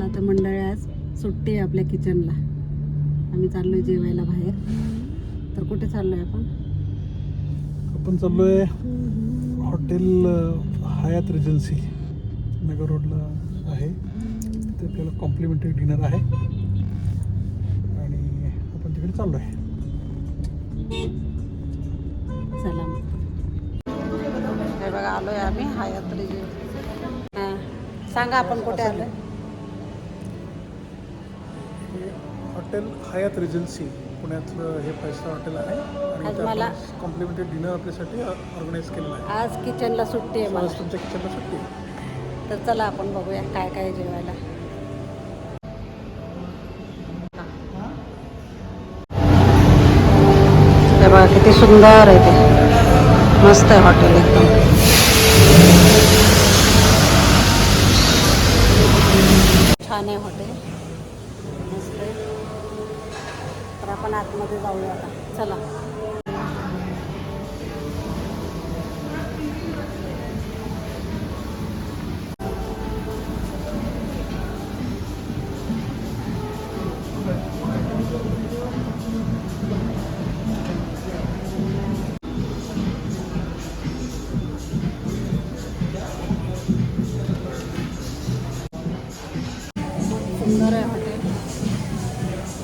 चला आता मंडळी आज सुट्टी आहे आपल्या किचनला. आम्ही चाललोय जेवायला बाहेर. तर कुठे चाललोय आपण? आपण चाललोय हॉटेल हयात रिजन्सी नगर रोडला आहे. तिथे आपल्याला कॉम्प्लिमेंटरी डिनर आहे. आणि आपण तिकडे चाललो आहे चला बघा आलोय आम्ही हयात हां सांगा आपण कुठे आलोय? हॉटेल हयात रिजन्सी पुण्यातलं हे फाईव्ह स्टार हॉटेल आहे. आणि आज इथे मला- आपण कॉम्प्लिमेंटरी डिनर आपल्यासाठी ऑर्गनाईज केलेलं आहे. आज किचनला सुट्टी आहे आज मला तुमच्या किचनला सुट्टी आहे. तर चला आपण बघूया काय काय जेवायला. हे बघा किती सुंदर आहे ते. मस्त आहे हॉटेल एकदम. छान आहे हॉटेल मस्त आहे तर आपण आतमध्ये जाऊया आता. चला. सुंदर आहे हॉटेल.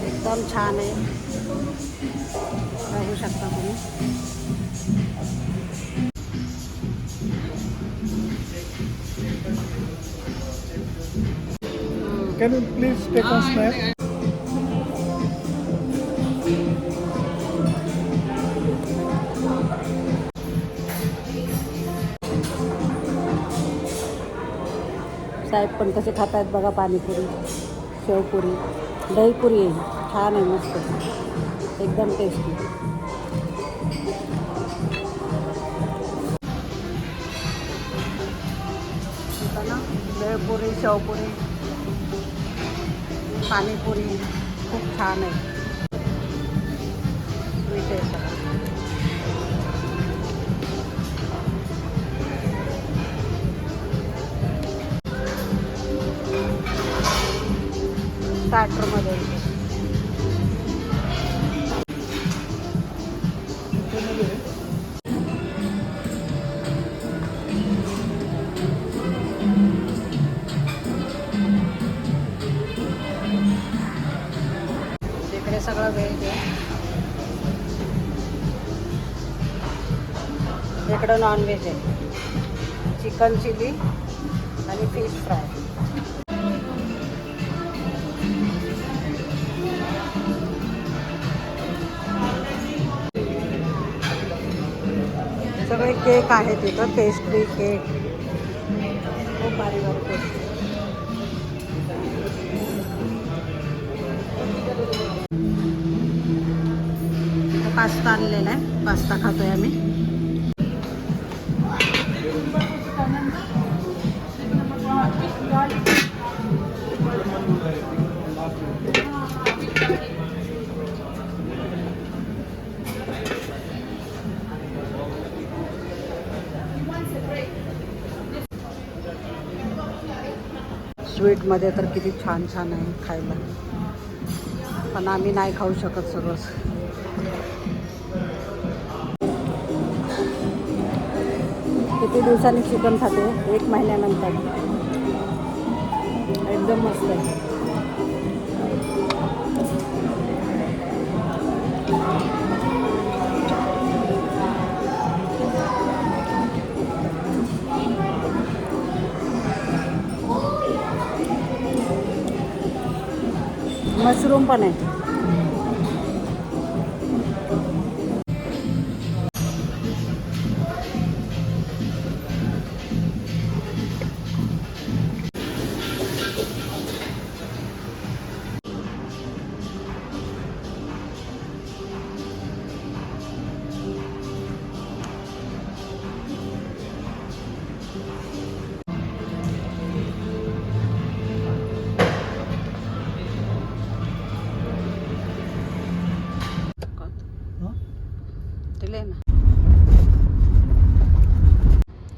एकदम छान आहे. शकता तुम्ही. Can you please take on snap साहेब पण कसे खात आहेत बघा पाणीपुरी शेवपुरी दहीपुरी आहे छान आहे मस्त. एकदम टेस्टी शेवपुरी पाणीपुरी खूप छान आहे स्वीट आहे सगळं स्टार्टरमध्ये सगळं व्हेज आहे इकडं नॉनव्हेज आहे. चिकन चिली आणि फिश फ्राय सगळे केक आहेत तिथं पेस्ट्री केक खूप भारी भारी पेस्ट्री पास्ता आणलेला आहे. पास्ता खातोय आम्ही. स्वीटमध्ये तर किती छान छान आहे खायला. पण आम्ही नाही खाऊ शकत सर्वच. किती दिवसांनी चिकन खाते? एक महिन्यानंतर. एकदम मस्त आहे. मशरूम पण आहे. ना.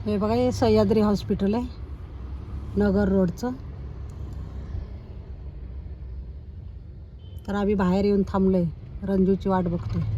हे बघा हे सह्याद्री हॉस्पिटल आहे. नगर रोडचं. तर आम्ही बाहेर येऊन थांबलो आहे रंजूची वाट बघतोय.